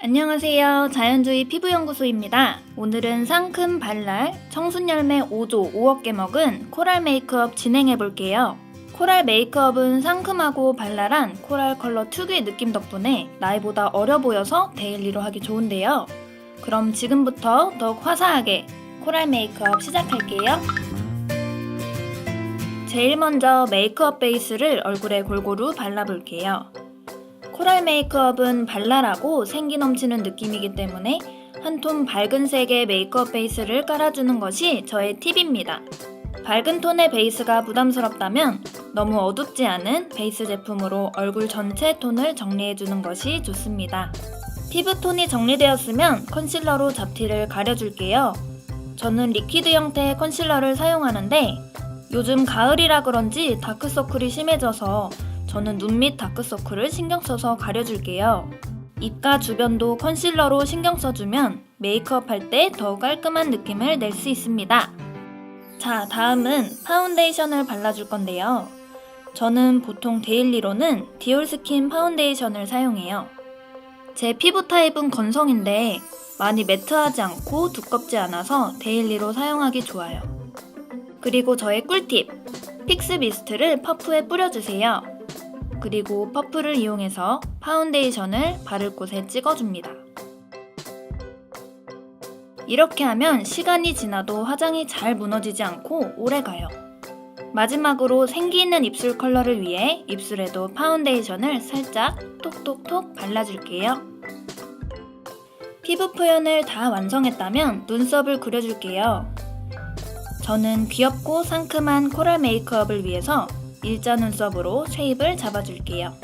안녕하세요. 자연주의 피부연구소입니다. 오늘은 상큼 발랄 청순열매 5조 5억 개 먹은 코랄 메이크업 진행해 볼게요. 코랄 메이크업은 상큼하고 발랄한 코랄 컬러 특유의 느낌 덕분에 나이보다 어려 보여서 데일리로 하기 좋은데요. 그럼 지금부터 더욱 화사하게 코랄 메이크업 시작할게요. 제일 먼저 메이크업 베이스를 얼굴에 골고루 발라볼게요. 코랄 메이크업은 발랄하고 생기 넘치는 느낌이기 때문에 한 톤 밝은 색의 메이크업 베이스를 깔아주는 것이 저의 팁입니다. 밝은 톤의 베이스가 부담스럽다면 너무 어둡지 않은 베이스 제품으로 얼굴 전체 톤을 정리해주는 것이 좋습니다. 피부톤이 정리되었으면 컨실러로 잡티를 가려줄게요. 저는 리퀴드 형태의 컨실러를 사용하는데 요즘 가을이라 그런지 다크서클이 심해져서 저는 눈 밑 다크서클을 신경 써서 가려줄게요. 입가 주변도 컨실러로 신경 써주면 메이크업 할 때 더 깔끔한 느낌을 낼 수 있습니다. 자, 다음은 파운데이션을 발라줄 건데요. 저는 보통 데일리로는 디올 스킨 파운데이션을 사용해요. 제 피부 타입은 건성인데 많이 매트하지 않고 두껍지 않아서 데일리로 사용하기 좋아요. 그리고 저의 꿀팁! 픽스 미스트를 퍼프에 뿌려주세요. 그리고 퍼프를 이용해서 파운데이션을 바를 곳에 찍어줍니다. 이렇게 하면 시간이 지나도 화장이 잘 무너지지 않고 오래 가요. 마지막으로 생기 있는 입술 컬러를 위해 입술에도 파운데이션을 살짝 톡톡톡 발라줄게요. 피부 표현을 다 완성했다면 눈썹을 그려줄게요. 저는 귀엽고 상큼한 코랄 메이크업을 위해서 일자 눈썹으로 쉐입을 잡아줄게요.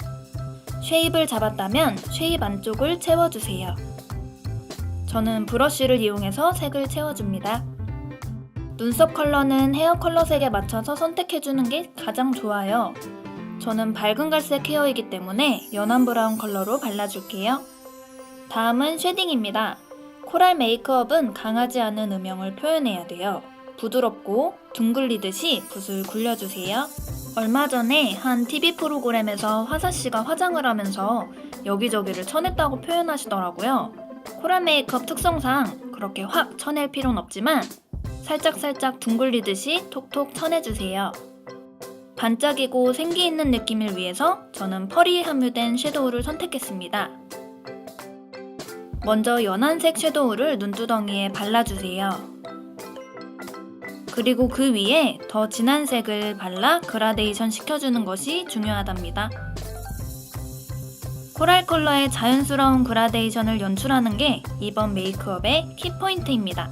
쉐입을 잡았다면 쉐입 안쪽을 채워주세요. 저는 브러쉬를 이용해서 색을 채워줍니다. 눈썹 컬러는 헤어 컬러 색에 맞춰서 선택해주는 게 가장 좋아요. 저는 밝은 갈색 헤어이기 때문에 연한 브라운 컬러로 발라줄게요. 다음은 쉐딩입니다. 코랄 메이크업은 강하지 않은 음영을 표현해야 돼요. 부드럽고 둥글리듯이 붓을 굴려주세요. 얼마 전에 한 TV 프로그램에서 화사 씨가 화장을 하면서 여기저기를 쳐냈다고 표현하시더라고요. 코랄 메이크업 특성상 그렇게 확 쳐낼 필요는 없지만 살짝살짝 둥글리듯이 톡톡 쳐내주세요. 반짝이고 생기 있는 느낌을 위해서 저는 펄이 함유된 섀도우를 선택했습니다. 먼저 연한색 섀도우를 눈두덩이에 발라주세요. 그리고 그 위에 더 진한 색을 발라 그라데이션 시켜주는 것이 중요하답니다. 코랄 컬러의 자연스러운 그라데이션을 연출하는 게 이번 메이크업의 키포인트입니다.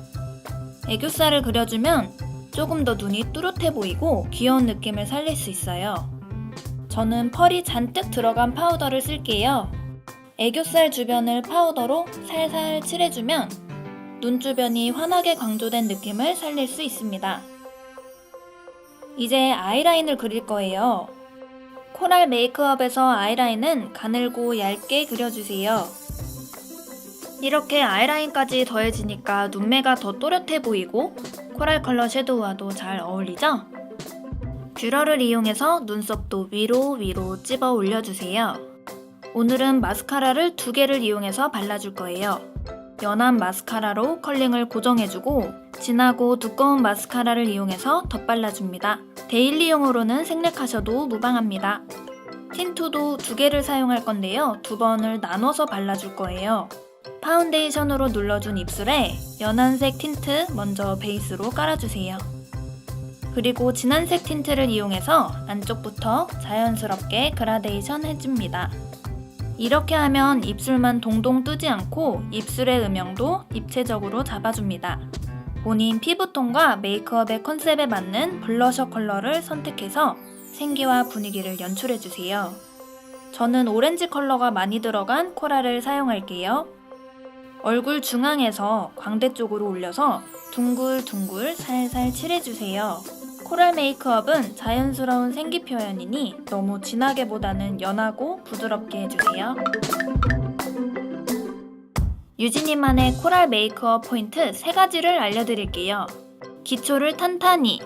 애교살을 그려주면 조금 더 눈이 뚜렷해 보이고 귀여운 느낌을 살릴 수 있어요. 저는 펄이 잔뜩 들어간 파우더를 쓸게요. 애교살 주변을 파우더로 살살 칠해주면 눈 주변이 환하게 강조된 느낌을 살릴 수 있습니다. 이제 아이라인을 그릴 거예요. 코랄 메이크업에서 아이라인은 가늘고 얇게 그려주세요. 이렇게 아이라인까지 더해지니까 눈매가 더 또렷해 보이고 코랄 컬러 섀도우와도 잘 어울리죠? 뷰러를 이용해서 눈썹도 위로 위로 찝어 올려주세요. 오늘은 마스카라를 두 개를 이용해서 발라줄 거예요. 연한 마스카라로 컬링을 고정해주고 진하고 두꺼운 마스카라를 이용해서 덧발라줍니다. 데일리용으로는 생략하셔도 무방합니다. 틴트도 두 개를 사용할 건데요. 두 번을 나눠서 발라줄 거예요. 파운데이션으로 눌러준 입술에 연한색 틴트 먼저 베이스로 깔아주세요. 그리고 진한색 틴트를 이용해서 안쪽부터 자연스럽게 그라데이션 해줍니다. 이렇게 하면 입술만 동동 뜨지 않고 입술의 음영도 입체적으로 잡아줍니다. 본인 피부톤과 메이크업의 컨셉에 맞는 블러셔 컬러를 선택해서 생기와 분위기를 연출해주세요. 저는 오렌지 컬러가 많이 들어간 코랄을 사용할게요. 얼굴 중앙에서 광대 쪽으로 올려서 둥글둥글 살살 칠해주세요. 코랄 메이크업은 자연스러운 생기 표현이니 너무 진하게보다는 연하고 부드럽게 해주세요. 유진이만의 코랄 메이크업 포인트 3가지를 알려드릴게요. 기초를 탄탄히,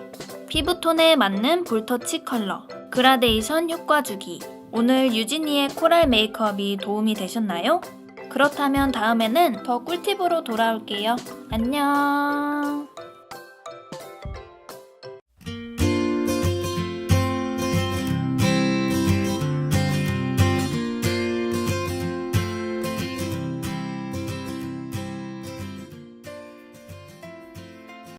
피부톤에 맞는 볼터치 컬러, 그라데이션 효과 주기. 오늘 유진이의 코랄 메이크업이 도움이 되셨나요? 그렇다면 다음에는 더 꿀팁으로 돌아올게요. 안녕.